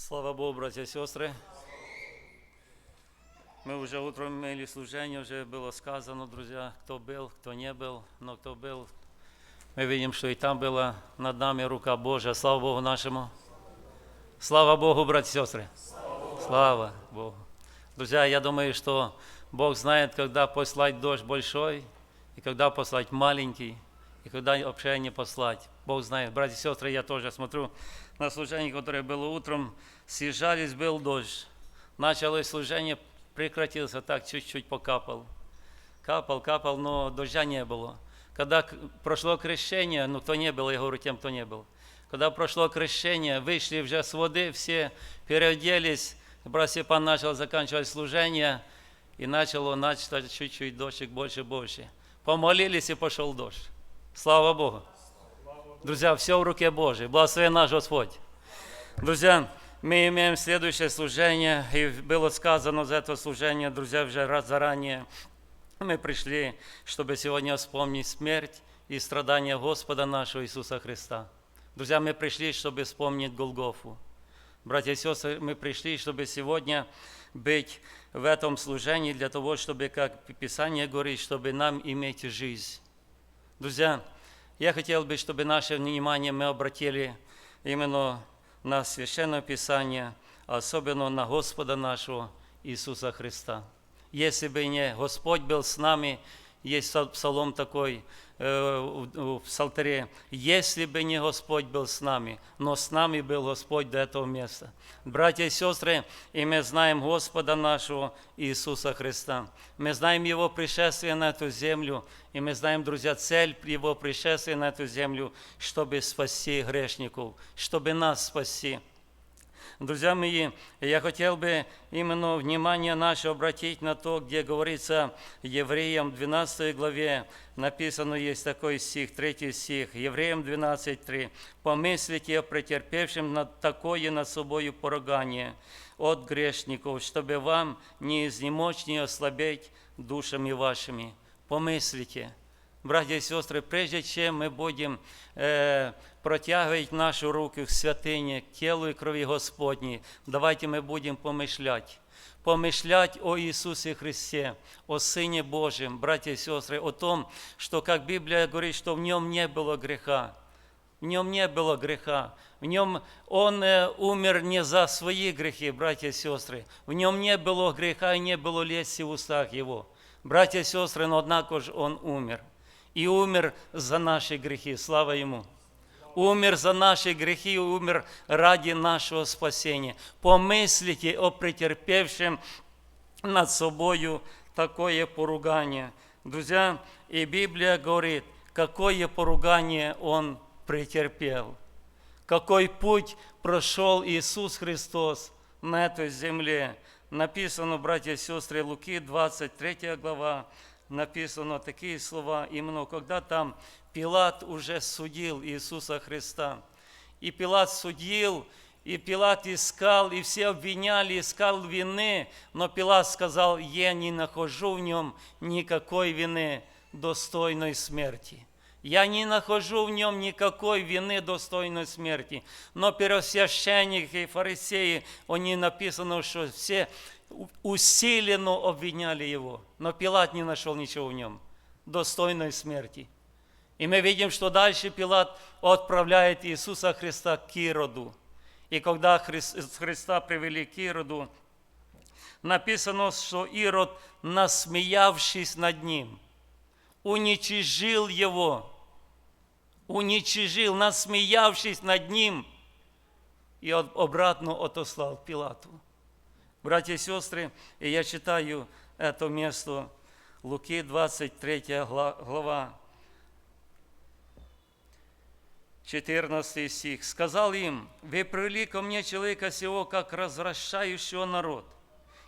Слава Богу, братья и сестры. Мы уже утром имели служение, уже было сказано, друзья, кто был, кто не был, но кто был, мы видим, что и там была над нами рука Божья. Слава Богу нашему. Слава Богу, братья и сестры. Слава Богу. Друзья, я думаю, что Бог знает, когда послать дождь большой, и когда послать маленький, и когда вообще не послать. Бог знает. Братья и сестры, я тоже смотрю на служение, которое было утром, съезжались, был дождь. Началось служение, прекратился так, чуть-чуть покапал. Капал, капал, но дождя не было. Когда прошло крещение, ну кто не был, я говорю тем, кто не был. Когда прошло крещение, вышли уже с воды, все переоделись, брат Степан начал заканчивать служение, и начало, начало чуть-чуть дождик больше, больше. Помолились, и пошел дождь. Слава Богу. Друзья, все в руке Божьей. Благослови наш Господь. Друзья, мы имеем следующее служение, и было сказано за это служение, друзья, уже раз заранее. Мы пришли, чтобы сегодня вспомнить смерть и страдания Господа нашего Иисуса Христа. Друзья, мы пришли, чтобы вспомнить Голгофу. Братья и сестры, мы пришли, чтобы сегодня быть в этом служении для того, чтобы, как Писание говорит, чтобы нам иметь жизнь. Друзья, я хотел бы, чтобы наше внимание мы обратили именно на Священное Писание, а особенно на Господа нашего Иисуса Христа. Если бы не Господь был с нами, есть псал- псалом такой э, в в Псалтаре, если бы не Господь был с нами, но с нами был Господь до этого места. Братья и сестры, и мы знаем Господа нашего Иисуса Христа. Мы знаем Его пришествие на эту землю, и мы знаем, друзья, цель Его пришествия на эту землю, чтобы спасти грешников, чтобы нас спасти. Друзья мои, я хотел бы именно внимание наше обратить на то, где говорится Евреям 12 главе, написано есть такой стих, третий стих, Евреям 12.3. «Помыслите о претерпевшем над такое над собою поругание от грешников, чтобы вам не изнемочь, не ослабеть душами вашими». Помыслите. Братья и сестры, прежде чем мы будем э, протягивать наши руки к святыне, к телу и крови Господней, давайте мы будем помышлять. Помышлять о Иисусе Христе, о Сыне Божьем, братья и сестры, о том, что, как Библия говорит, что в Нем не было греха. В нем не было греха. В нем он умер не за свои грехи, братья и сестры. В нем не было греха и не было лести в устах его. Братья и сестры, но однако же он умер. И умер за наши грехи. Слава ему. Умер за наши грехи, умер ради нашего спасения. Помыслите о претерпевшем над собою такое поругание. Друзья, и Библия говорит, какое поругание он претерпел. Какой путь прошел Иисус Христос на этой земле. Написано, братья и сестры, Луки, 23 глава, написано такие слова, именно когда там Пилат уже судил Иисуса Христа. И Пилат судил, и Пилат искал, и все обвиняли, искал вины, но Пилат сказал, я не нахожу в нем никакой вины достойной смерти. Я не нахожу в нем никакой вины достойной смерти. Но первосвященники и фарисеи, они написано, что все усиленно обвиняли его. Но Пилат не нашел ничего в нем достойной смерти. И мы видим, что дальше Пилат отправляет Иисуса Христа к Ироду. И когда Хрис- Христа привели к Ироду, написано, что Ирод, насмеявшись над ним, уничижил его, уничижил, насмеявшись над ним, и обратно отослал Пилату. Братья и сестры, и я читаю это место, Луки 23 гла- глава, 14 стих. «Сказал им, вы привели ко мне человека сего, как развращающего народ.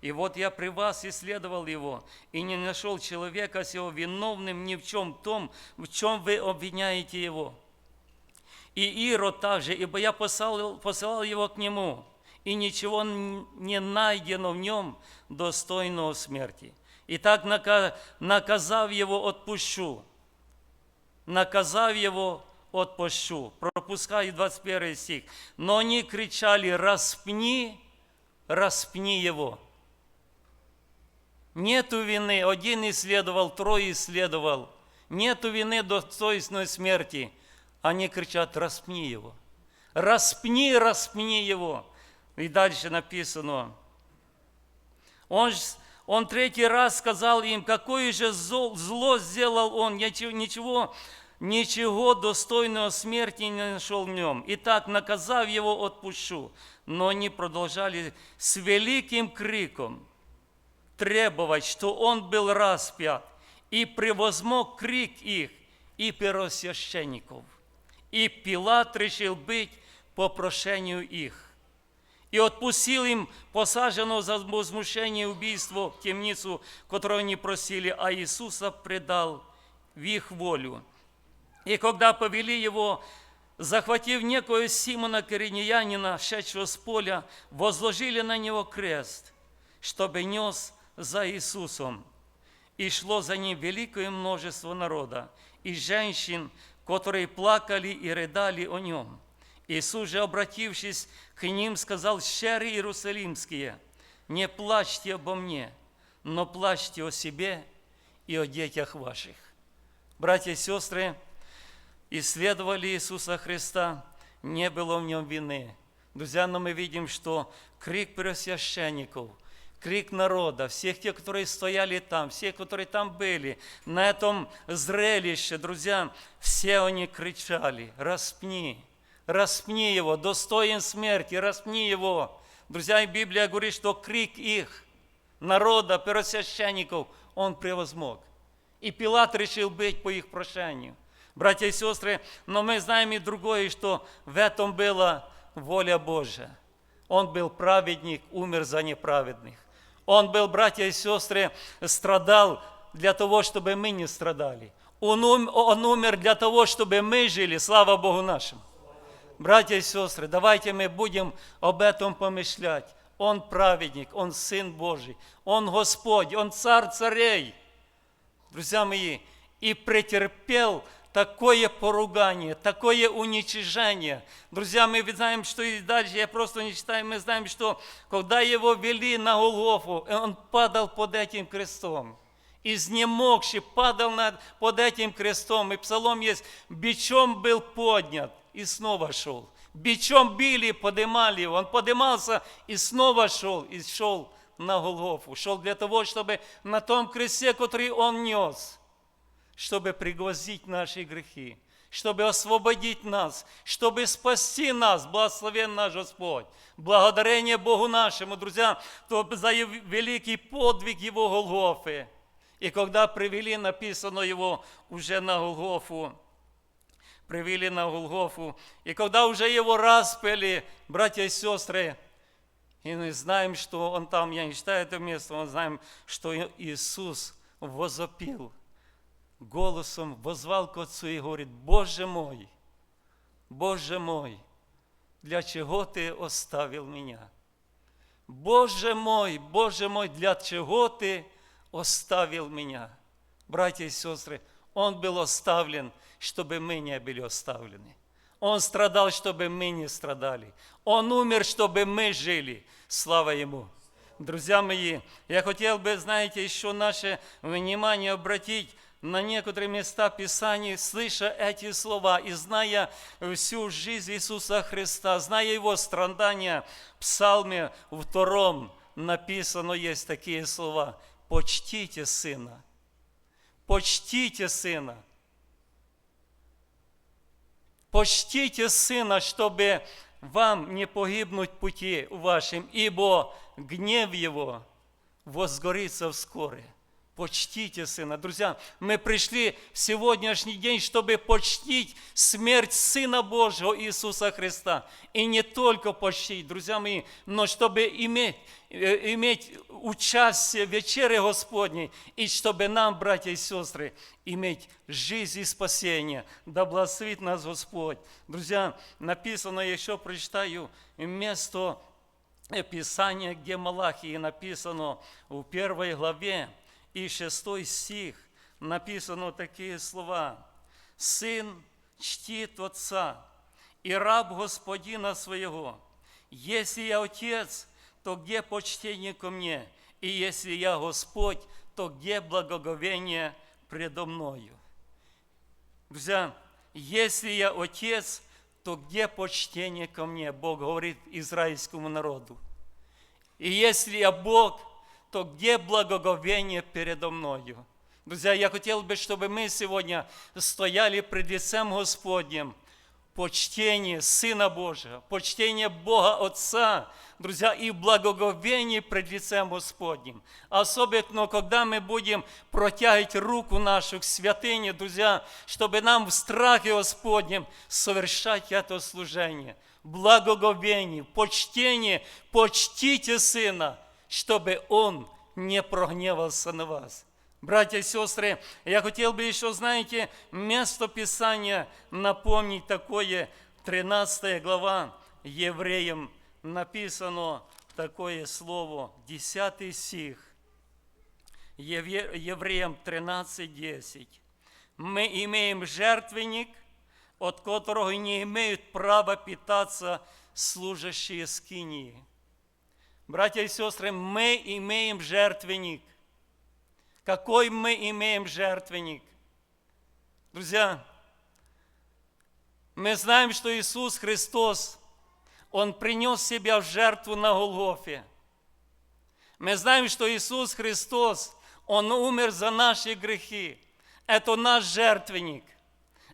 И вот я при вас исследовал его, и не нашел человека сего виновным ни в чем том, в чем вы обвиняете его. И Ирод также, ибо я посылал, посылал его к нему, и ничего не найдено в нем достойного смерти. И так нака- наказав его, отпущу. Наказав его, отпущу. Пропускаю 21 стих. Но они кричали, распни, распни его. Нету вины, один исследовал, трое исследовал. Нету вины достойной смерти. Они кричат, распни его. Распни, распни его. И дальше написано. Он, он третий раз сказал им, какое же зло, зло сделал он, ничего, ничего, ничего достойного смерти не нашел в нем. Итак, наказав его, отпущу. Но они продолжали с великим криком требовать, что он был распят, и превозмог крик их и первосвященников. И Пилат решил быть по прошению их. И отпустил им посаженного за возмущение и убийство в темницу, которую они просили, а Иисуса предал в их волю. И когда повели его, захватив некого Симона Кореньянина, шедшего с поля, возложили на него крест, чтобы нес за Иисусом. И шло за ним великое множество народа, и женщин, которые плакали и рыдали о нем. Иисус же, обратившись к ним, сказал, «Щеры Иерусалимские, не плачьте обо мне, но плачьте о себе и о детях ваших». Братья и сестры, исследовали Иисуса Христа, не было в нем вины. Друзья, но мы видим, что крик первосвященников – крик народа, всех тех, которые стояли там, всех, которые там были, на этом зрелище, друзья, все они кричали, распни, распни его, достоин смерти, распни его. Друзья, Библия говорит, что крик их, народа, первосвященников, он превозмог. И Пилат решил быть по их прошению. Братья и сестры, но мы знаем и другое, что в этом была воля Божья. Он был праведник, умер за неправедных. Он был, братья и сестры, страдал для того, чтобы мы не страдали. Он, он умер для того, чтобы мы жили, слава Богу нашему. Братья и сестры, давайте мы будем об этом помышлять. Он праведник, Он Сын Божий, Он Господь, Он Царь царей. Друзья мои, и претерпел такое поругание, такое уничижение. Друзья, мы знаем, что и дальше, я просто не читаю, мы знаем, что когда его вели на Голгофу, он падал под этим крестом. Изнемогший падал над, под этим крестом. И псалом есть, бичом был поднят и снова шел. Бичом били, подымали его. Он подымался и снова шел, и шел на Голгофу. Шел для того, чтобы на том кресте, который он нес – чтобы пригласить наши грехи, чтобы освободить нас, чтобы спасти нас, благословен наш Господь. Благодарение Богу нашему, друзья, за великий подвиг Его Голгофы. И когда привели, написано Его уже на Голгофу, привели на Голгофу, и когда уже Его распяли, братья и сестры, и мы знаем, что Он там, я не читаю это место, мы знаем, что Иисус возопил – голосом возвал к Отцу и говорит, Боже мой, Боже мой, для чего Ты оставил меня? Боже мой, Боже мой, для чего Ты оставил меня? Братья и сестры, Он был оставлен, чтобы мы не были оставлены. Он страдал, чтобы мы не страдали. Он умер, чтобы мы жили. Слава Ему! Друзья мои, я хотел бы, знаете, еще наше внимание обратить на некоторые места Писания, слыша эти слова и зная всю жизнь Иисуса Христа, зная Его страдания, в Псалме втором написано есть такие слова. «Почтите Сына». Почтите Сына. Почтите Сына, чтобы вам не погибнуть пути вашим, ибо гнев Его возгорится вскоре почтите Сына. Друзья, мы пришли в сегодняшний день, чтобы почтить смерть Сына Божьего Иисуса Христа. И не только почтить, друзья мои, но чтобы иметь, э, иметь участие в вечере Господней, и чтобы нам, братья и сестры, иметь жизнь и спасение. Да благословит нас Господь. Друзья, написано, еще прочитаю место Писания, где Малахии написано в первой главе, и шестой стих написано такие слова. «Сын чтит отца и раб господина своего. Если я отец, то где почтение ко мне? И если я Господь, то где благоговение предо мною? Друзья, если я отец, то где почтение ко мне? Бог говорит израильскому народу. И если я Бог, то где благоговение передо мною? Друзья, я хотел бы, чтобы мы сегодня стояли пред лицем Господнем, почтение Сына Божьего, почтение Бога Отца, друзья, и благоговение пред лицем Господним. Особенно, когда мы будем протягивать руку нашу к святыне, друзья, чтобы нам в страхе Господнем совершать это служение. Благоговение, почтение, почтите Сына, чтобы Он не прогневался на вас. Братья и сестры, я хотел бы еще, знаете, место Писания напомнить такое, 13 глава Евреям написано такое слово, 10 стих, Евреям 13, 10. Мы имеем жертвенник, от которого не имеют права питаться служащие скинии. Братья и сестры, мы имеем жертвенник – какой мы имеем жертвенник. Друзья, мы знаем, что Иисус Христос, Он принес себя в жертву на Голгофе. Мы знаем, что Иисус Христос, Он умер за наши грехи. Это наш жертвенник.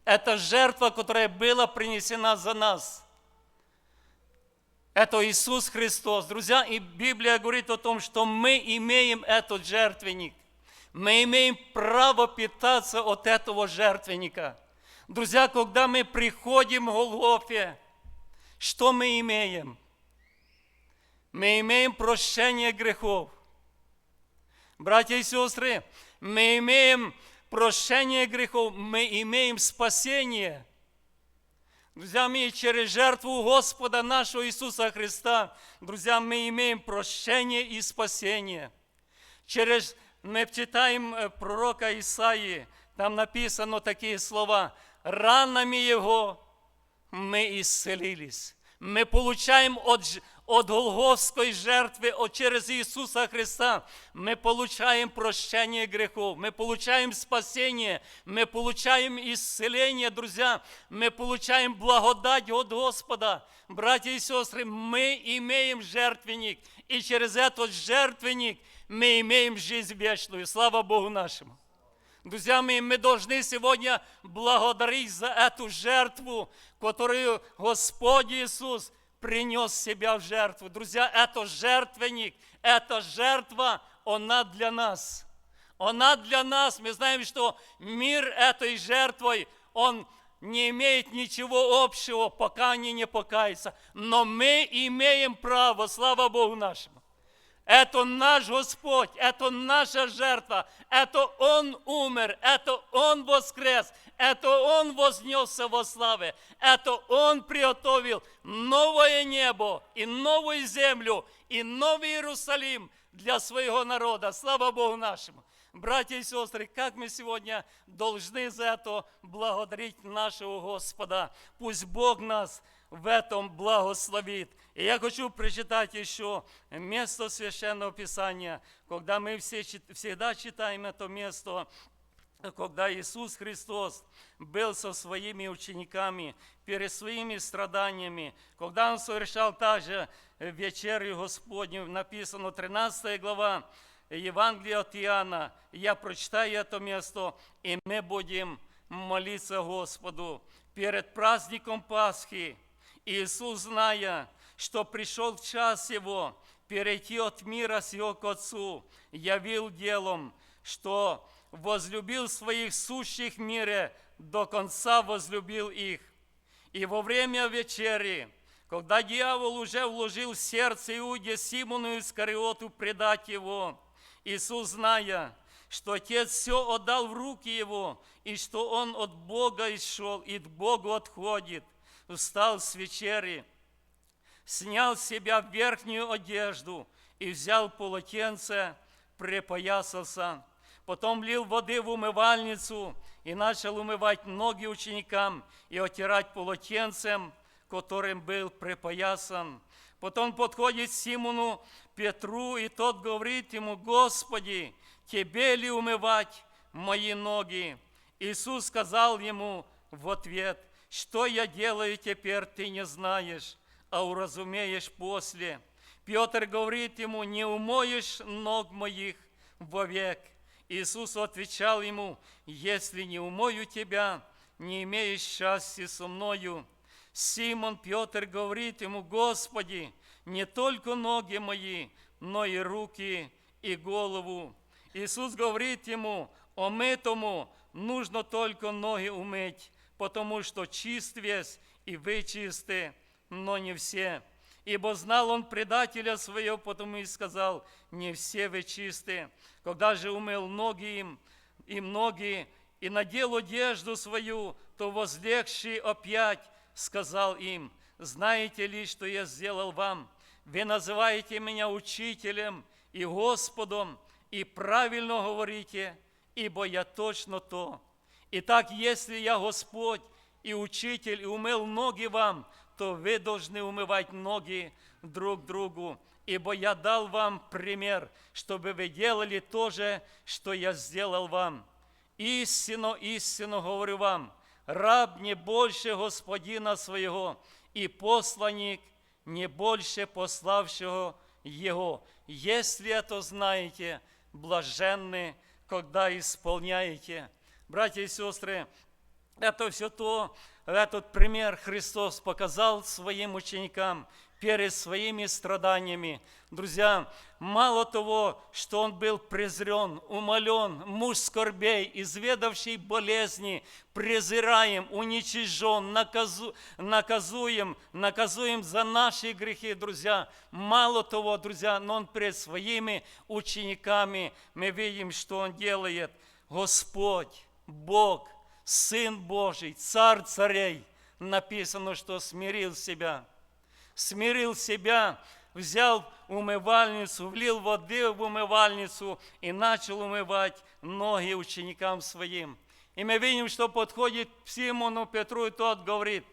Это жертва, которая была принесена за нас. Это Иисус Христос. Друзья, и Библия говорит о том, что мы имеем этот жертвенник мы имеем право питаться от этого жертвенника. Друзья, когда мы приходим к Голгофе, что мы имеем? Мы имеем прощение грехов. Братья и сестры, мы имеем прощение грехов, мы имеем спасение. Друзья мои, через жертву Господа нашего Иисуса Христа, друзья, мы имеем прощение и спасение. Через мы читаем э, пророка Исаии, там написано такие слова, ранами Его мы исцелились. Мы получаем от, от Голговской жертвы, от, через Иисуса Христа, мы получаем прощение грехов, мы получаем спасение, мы получаем исцеление, друзья, мы получаем благодать от Господа. Братья и сестры, мы имеем жертвенник, и через этот жертвенник – мы имеем жизнь вечную. Слава Богу нашему. Друзья мои, мы должны сегодня благодарить за эту жертву, которую Господь Иисус принес себя в жертву. Друзья, это жертвенник, это жертва, она для нас. Она для нас. Мы знаем, что мир этой жертвой, он не имеет ничего общего, пока они не покаются. Но мы имеем право, слава Богу нашему, это наш Господь, это наша жертва, это Он умер, это Он воскрес, это Он вознесся во славе, это Он приготовил новое небо и новую землю и новый Иерусалим для своего народа. Слава Богу нашему! Братья и сестры, как мы сегодня должны за это благодарить нашего Господа. Пусть Бог нас в этом благословит. И я хочу прочитать еще место Священного Писания, когда мы все, всегда читаем это место, когда Иисус Христос был со своими учениками перед своими страданиями, когда Он совершал также вечерю Господню, написано 13 глава Евангелия от Иоанна, я прочитаю это место, и мы будем молиться Господу перед праздником Пасхи, Иисус, зная, что пришел час Его перейти от мира сего к Отцу, явил делом, что возлюбил своих сущих мире, до конца возлюбил их. И во время вечери, когда дьявол уже вложил в сердце Иуде Симону Искариоту предать его, Иисус, зная, что Отец все отдал в руки Его, и что Он от Бога исшел и к Богу отходит, встал с вечери, снял с себя верхнюю одежду и взял полотенце, припоясался, Потом лил воды в умывальницу и начал умывать ноги ученикам и отирать полотенцем, которым был припоясан. Потом подходит Симону Петру, и тот говорит ему, Господи, Тебе ли умывать мои ноги? Иисус сказал ему в ответ, что я делаю теперь, ты не знаешь, а уразумеешь после. Петр говорит ему, не умоешь ног моих вовек. Иисус отвечал ему, если не умою тебя, не имеешь счастья со мною. Симон Петр говорит ему, Господи, не только ноги мои, но и руки и голову. Иисус говорит ему, омытому нужно только ноги умыть, потому что чист весь и вы чисты, но не все. Ибо знал он предателя своего, потому и сказал, не все вы чисты. Когда же умыл ноги им, и ноги, и надел одежду свою, то возлегший опять сказал им, знаете ли, что я сделал вам? Вы называете меня учителем и Господом, и правильно говорите, ибо я точно то. Итак, если я Господь и Учитель, и умыл ноги вам, то вы должны умывать ноги друг другу, ибо я дал вам пример, чтобы вы делали то же, что я сделал вам. Истинно, истинно говорю вам, раб не больше господина своего, и посланник не больше пославшего его. Если это знаете, блаженны, когда исполняете. Братья и сестры, это все то, этот пример Христос показал своим ученикам перед своими страданиями. Друзья, мало того, что Он был презрен, умолен, муж скорбей, изведавший болезни, презираем, уничижен, наказу, наказуем, наказуем за наши грехи, друзья. Мало того, друзья, но Он пред своими учениками, мы видим, что Он делает. Господь, Бог, Сын Божий, Царь царей, написано, что смирил себя. Смирил себя, взял умывальницу, влил воды в умывальницу и начал умывать ноги ученикам своим. И мы видим, что подходит к Симону Петру, и тот говорит,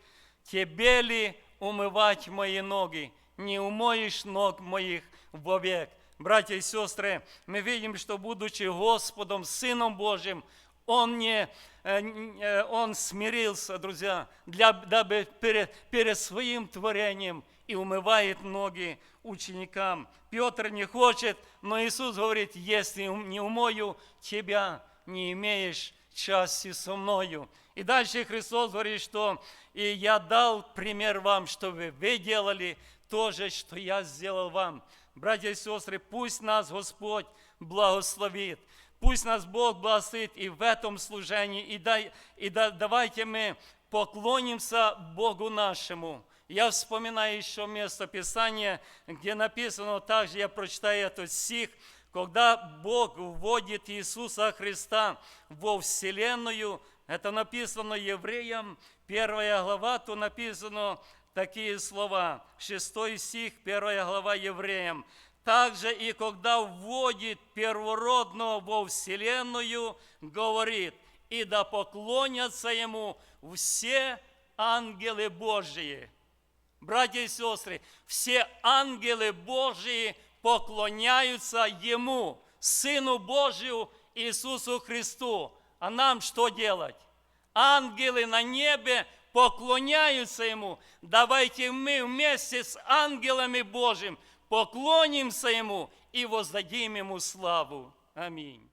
тебе ли умывать мои ноги? Не умоешь ног моих вовек. Братья и сестры, мы видим, что будучи Господом, Сыном Божьим, он, не, э, он смирился, друзья, для, дабы перед, перед своим творением и умывает ноги ученикам. Петр не хочет, но Иисус говорит, если не умою тебя, не имеешь части со мною. И дальше Христос говорит, что и я дал пример вам, чтобы вы делали то же, что я сделал вам. Братья и сестры, пусть нас Господь благословит. Пусть нас Бог благословит и в этом служении. И, дай, и да, давайте мы поклонимся Богу нашему. Я вспоминаю еще место Писания, где написано, также я прочитаю этот стих, когда Бог вводит Иисуса Христа во Вселенную, это написано евреям, первая глава, то написано такие слова, шестой стих, первая глава евреям. Также и когда вводит первородного во Вселенную, говорит, и да поклонятся Ему все ангелы Божьи. Братья и сестры, все ангелы Божьи поклоняются Ему, Сыну Божию Иисусу Христу. А нам что делать? Ангелы на небе поклоняются Ему. Давайте мы вместе с ангелами Божьим поклонимся Ему и воздадим Ему славу. Аминь.